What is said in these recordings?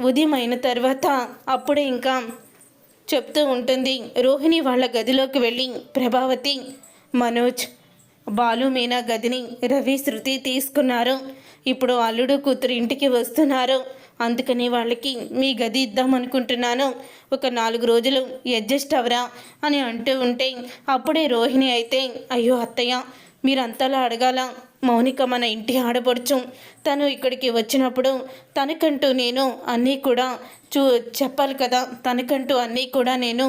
ఉదయం అయిన తర్వాత అప్పుడే ఇంకా చెప్తూ ఉంటుంది రోహిణి వాళ్ళ గదిలోకి వెళ్ళి ప్రభావతి మనోజ్ బాలు మీనా గదిని రవి శృతి తీసుకున్నారు. ఇప్పుడు అల్లుడు కూతురు ఇంటికి వస్తున్నారు. అందుకని వాళ్ళకి మీ గది ఇద్దామనుకుంటున్నాను ఒక నాలుగు రోజులు అడ్జస్ట్ అవరా? అని అంటూ ఉంటే అప్పుడే రోహిణి అయితే అయ్యో అత్తయ్య మీరంతలా అడగాల. మౌనిక మన ఇంటి ఆడపడుచు. తను ఇక్కడికి వచ్చినప్పుడు తనకంటూ నేను అన్నీ కూడా చూ చెప్పాలి కదా. తనకంటూ అన్నీ కూడా నేను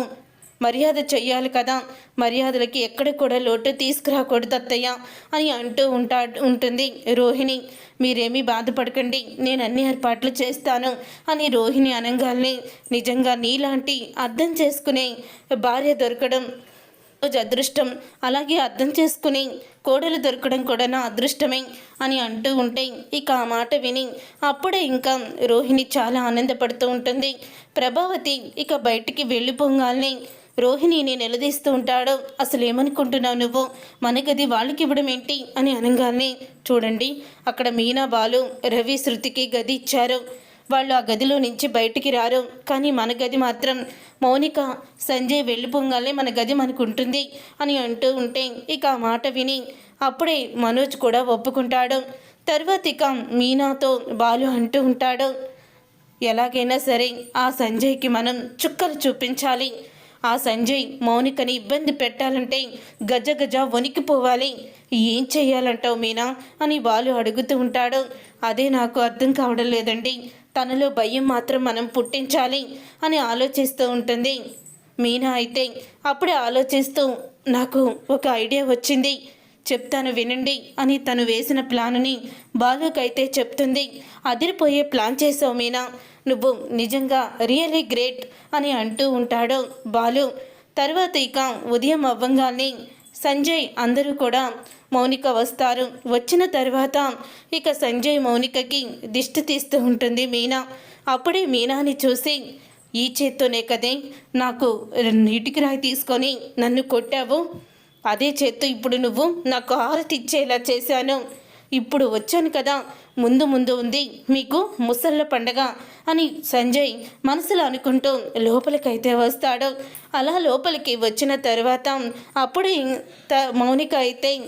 మర్యాద చెయ్యాలి కదా. మర్యాదలకి ఎక్కడ కూడా లోటు తీసుకురాకూడదు అత్తయ్య అని అంటూ ఉంటా ఉంటుంది రోహిణి. మీరేమీ బాధపడకండి. నేను అన్ని ఏర్పాట్లు చేస్తాను అని రోహిణి అనంగాల్ని నిజంగా నీలాంటి అర్థం చేసుకునే భార్య దొరకడం రోజు అదృష్టం అలాగే అర్థం చేసుకుని కోడలు దొరకడం కూడా నా అదృష్టమే అని అంటూ ఉంటే ఇక ఆ మాట విని అప్పుడే ఇంకా రోహిణి చాలా ఆనందపడుతూ ఉంటుంది. ప్రభావతి ఇక బయటికి వెళ్ళిపోగానే రోహిణిని నిలదీస్తూ ఉంటాడు. అసలు ఏమనుకుంటున్నావు నువ్వు? మన గది వాళ్ళకి ఇవ్వడం ఏంటి? అని అనగానే చూడండి అక్కడ మీనా బాలు రవి శృతికి గది ఇచ్చారు. వాళ్ళు ఆ గదిలో నుంచి బయటికి రారు. కానీ మన గది మాత్రం మౌనిక సంజయ్ వెళ్ళిపోగానే మన గది మనకు ఉంటుంది అని అంటూ ఉంటే ఇక ఆ మాట విని అప్పుడే మనోజ్ కూడా ఒప్పుకుంటాడు. తర్వాత ఇక మీనాతో బాలు అంటూ ఉంటాడు. ఎలాగైనా సరే ఆ సంజయ్కి మనం చుక్కలు చూపించాలి. ఆ సంజయ్ మౌనికని ఇబ్బంది పెట్టాలంటే గజ గజ వణికిపోవాలి. ఏం చెయ్యాలంటావు మీనా అని బాలు అడుగుతూ ఉంటాడు. అదే నాకు అర్థం కావడం లేదండి. తనలో భయం మాత్రం మనం పుట్టించాలి అని ఆలోచిస్తూ ఉంటుంది. మీనా అయితే అప్పుడే ఆలోచిస్తూ నాకు ఒక ఐడియా వచ్చింది. చెప్తాను వినండి అని తను వేసిన ప్లాన్ని బాలుకైతే చెప్తుంది. అదిరిపోయే ప్లాన్ చేసావు మీనా. నువ్వు నిజంగా రియలీ గ్రేట్ అని అంటూ ఉంటాడు బాలు. తర్వాత ఇక ఉదయం అవ్వంగానే సంజయ్ అందరూ కూడా మౌనిక వస్తారు. వచ్చిన తర్వాత ఇక సంజయ్ మౌనికకి దిష్టి తీస్తూ ఉంటుంది మీనా. అప్పుడే మీనాని చూసి ఈ చేత్తోనే కదే నాకు నీటికి రాయి తీసుకొని నన్ను కొట్టావు. అదే చేత్తో ఇప్పుడు నువ్వు నాకు హారతి ఇచ్చేలా చేశాను. ఇప్పుడు వచ్చాను కదా ముందు ముందు ఉంది మీకు ముసళ్ళ పండగ అని సంజయ్ మనసులో అనుకుంటూ లోపలికైతే వస్తాడు. అలా లోపలికి వచ్చిన తర్వాత అప్పుడు త- మౌనిక అయితే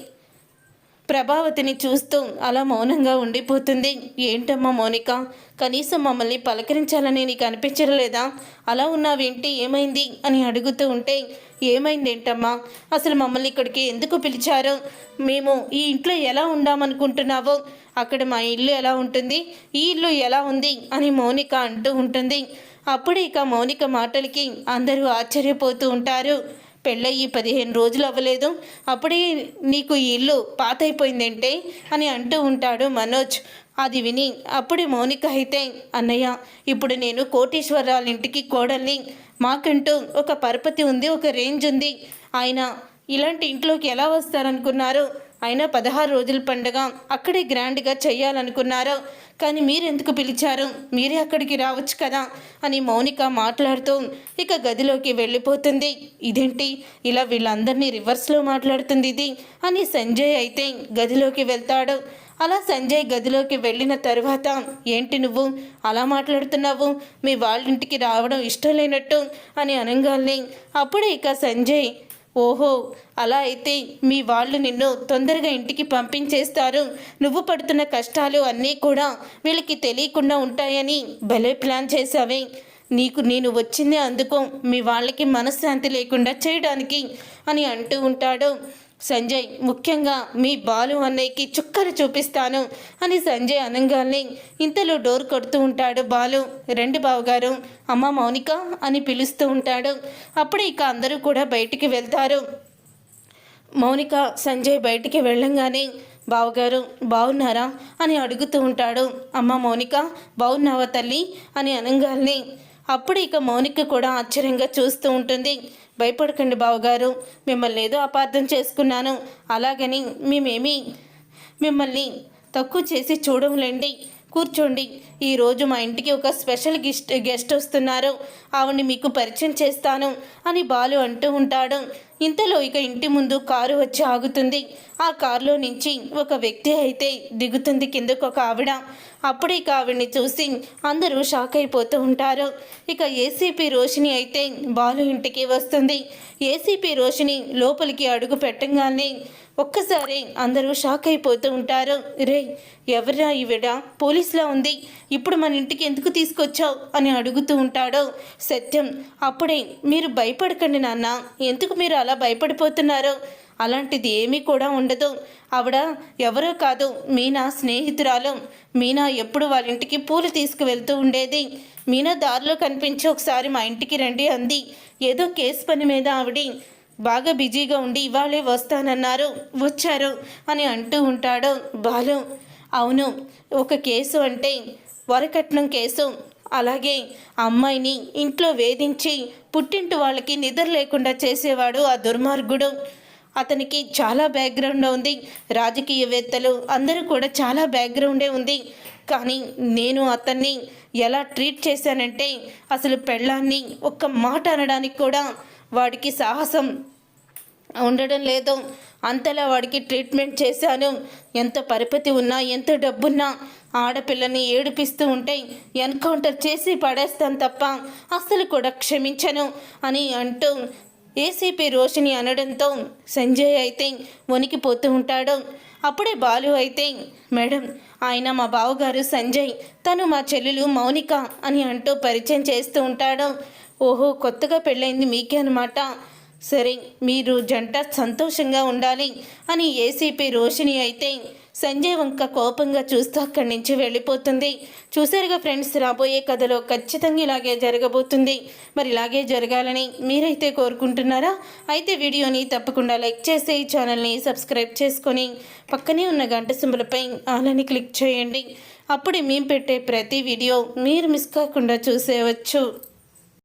ప్రభావతిని చూస్తూ అలా మౌనంగా ఉండిపోతుంది. ఏంటమ్మా మౌనిక? కనీసం మమ్మల్ని పలకరించాలని నీకు అనిపించలేదా అలా ఉన్నావేంటి? ఏమైంది? అని అడుగుతూ ఉంటే ఏమైంది ఏంటమ్మా అసలు మమ్మల్ని ఇక్కడికి ఎందుకు పిలిచారు? మేము ఈ ఇంట్లో ఎలా ఉండామనుకుంటున్నావో అక్కడ మా ఇల్లు ఎలా ఉంటుంది? ఈ ఇల్లు ఎలా ఉంది? అని మౌనిక అంటూ ఉంటుంది. అప్పుడు ఇక మౌనిక మాటలకి అందరూ ఆశ్చర్యపోతూ ఉంటారు. పెళ్ళయి పదిహేను రోజులు అవ్వలేదు. అప్పుడే నీకు ఈ ఇల్లు పాతైపోయిందంటే? అని అంటూ ఉంటాడు మనోజ్. అది విని అప్పుడే మౌనిక అయితే అన్నయ్య ఇప్పుడు నేను కోటీశ్వరరాల ఇంటికి కోడల్ని. మాకంటూ ఒక పరపతి ఉంది ఒక రేంజ్ ఉంది. ఆయన ఇలాంటి ఇంట్లోకి ఎలా వస్తారనుకున్నారు? అయినా పదహారు రోజుల పండగ అక్కడే గ్రాండ్గా చేయాలనుకున్నారు కానీ మీరెందుకు పిలిచారు? మీరే అక్కడికి రావచ్చు కదా? అని మౌనిక మాట్లాడుతూ ఇక గదిలోకి వెళ్ళిపోతుంది. ఇదేంటి? ఇలా వీళ్ళందరినీ రివర్స్లో మాట్లాడుతుంది ఇది? అని సంజయ్ అయితే గదిలోకి వెళ్తాడు. అలా సంజయ్ గదిలోకి వెళ్ళిన తర్వాత ఏంటి నువ్వు? అలా మాట్లాడుతున్నావు? మీ వాళ్ళ ఇంటికి రావడం ఇష్టం లేనట్టు అని అనగానే అప్పుడే ఇక సంజయ్ ఓహో అలా అయితే మీ వాళ్ళు నిన్ను తొందరగా ఇంటికి పంపించేస్తారు. నువ్వు పడుతున్న కష్టాలు అన్నీ కూడా వీళ్ళకి తెలియకుండా ఉంటాయని భలే ప్లాన్ చేశావే. నీకు నేను వచ్చిందే అందుకో మీ వాళ్ళకి మనశ్శాంతి లేకుండా చేయడానికి అని అంటూ ఉంటాడు. సంజయ్ ముఖ్యంగా మీ బాలు అన్నయ్యకి చుక్కలు చూపిస్తాను అని సంజయ్ అనగానే ఇంతలో డోర్ కొడుతూ ఉంటాడు బాలు. రెండు బావగారు అమ్మ మౌనిక అని పిలుస్తూ ఉంటాడు. అప్పుడు ఇక అందరూ కూడా బయటికి వెళ్తారు. మౌనిక సంజయ్ బయటికి వెళ్ళంగానే బావగారు బాగున్నారా అని అడుగుతూ ఉంటాడు. అమ్మ మౌనిక బాగున్నావా తల్లి? అని అనగానే అప్పుడు ఇక మౌనిక కూడా ఆశ్చర్యంగా చూస్తూ ఉంటుంది. భయపడకండి బావగారు మిమ్మల్ని ఏదో అపార్థం చేసుకున్నాను. అలాగని మేమేమి మిమ్మల్ని తక్కువ చేసి చూడంలేండి కూర్చోండి. ఈరోజు మా ఇంటికి ఒక స్పెషల్ గెస్ట్ గెస్ట్ వస్తున్నారు. ఆవిడ్ని మీకు పరిచయం చేస్తాను అని బాలు అంటూ ఉంటాడు. ఇంతలో ఇక ఇంటి ముందు కారు వచ్చి ఆగుతుంది. ఆ కారులో నుంచి ఒక వ్యక్తి అయితే దిగుతుంది కిందకు ఒక ఆవిడ. అప్పుడే ఇక ఆవిడ్ని చూసి అందరూ షాక్ అయిపోతూ ఉంటారు. ఇక ఏసీపీ రోషిని అయితే బాలు ఇంటికి వస్తుంది. ఏసీపీ రోషిని లోపలికి అడుగు పెట్టగానే ఒక్కసారి అందరూ షాక్ అయిపోతూ ఉంటారు. రే ఎవరా ఈవిడ? పోలీసులా ఉంది. ఇప్పుడు మన ఇంటికి ఎందుకు తీసుకొచ్చావు? అని అడుగుతూ ఉంటాడు. సత్యం అప్పుడే మీరు భయపడకండి నాన్న. ఎందుకు మీరు అలా భయపడిపోతున్నారు? అలాంటిది ఏమీ కూడా ఉండదు. ఆవిడ ఎవరో కాదు. మీనా స్నేహితురాలు. మీనా ఎప్పుడు వాళ్ళ ఇంటికి పూలు తీసుకువెళ్తూ ఉండేది. మీనా దారిలో కనిపించి ఒకసారి మా ఇంటికి రండి అంది. ఏదో కేసు పని మీద ఆవిడి. బాగా బిజీగా ఉండి ఇవాళే వస్తానన్నారు. వచ్చారు అని అంటూ ఉంటాడు బాలు. అవును ఒక కేసు అంటే వరకట్నం కేసు. అలాగే అమ్మాయిని ఇంట్లో వేధించి పుట్టింటి వాళ్ళకి నిద్ర లేకుండా చేసేవాడు ఆ దుర్మార్గుడు. అతనికి చాలా బ్యాక్గ్రౌండ్ ఉంది. రాజకీయవేత్తలు అందరూ కూడా చాలా బ్యాక్గ్రౌండే ఉంది. కానీ నేను అతన్ని ఎలా ట్రీట్ చేశానంటే అసలు పెళ్ళాన్ని ఒక్క మాట అనడానికి కూడా వాడికి సాహసం ఉండడం లేదు. అంతలా వాడికి ట్రీట్మెంట్ చేశాను. ఎంత పరిపతి ఉన్నా ఎంత డబ్బున్నా ఆడపిల్లని ఏడిపిస్తూ ఉంటే ఎన్కౌంటర్ చేసి పడేస్తాను తప్ప అస్సలు కూడా క్షమించను అని అంటూ ఏసీపీ రోషిని అనడంతో సంజయ్ అయితే వణికిపోతూ ఉంటాడు. అప్పుడే బాలు అయితే మేడం ఆయన మా బావగారు సంజయ్ తను మా చెల్లెలు మౌనిక అని అంటూ పరిచయం చేస్తూ ఉంటాడు. ఓహో కొత్తగా పెళ్ళైంది మీకే అనమాట సరే మీరు జంట సంతోషంగా ఉండాలి అని ఏసీపీ రోషిని అయితే సంజయ్ వంక కోపంగా చూస్తూ అక్కడి నుంచి వెళ్ళిపోతుంది. చూసారుగా ఫ్రెండ్స్ రాబోయే కథలో ఖచ్చితంగా ఇలాగే జరగబోతుంది. మరి ఇలాగే జరగాలని మీరైతే కోరుకుంటున్నారా? అయితే వీడియోని తప్పకుండా లైక్ చేసి ఈ ఛానల్ని సబ్స్క్రైబ్ చేసుకొని పక్కనే ఉన్న గంట సింబలపై ఆలని క్లిక్ చేయండి. అప్పుడే మేము పెట్టే ప్రతి వీడియో మీరు మిస్ కాకుండా చూసేవచ్చు.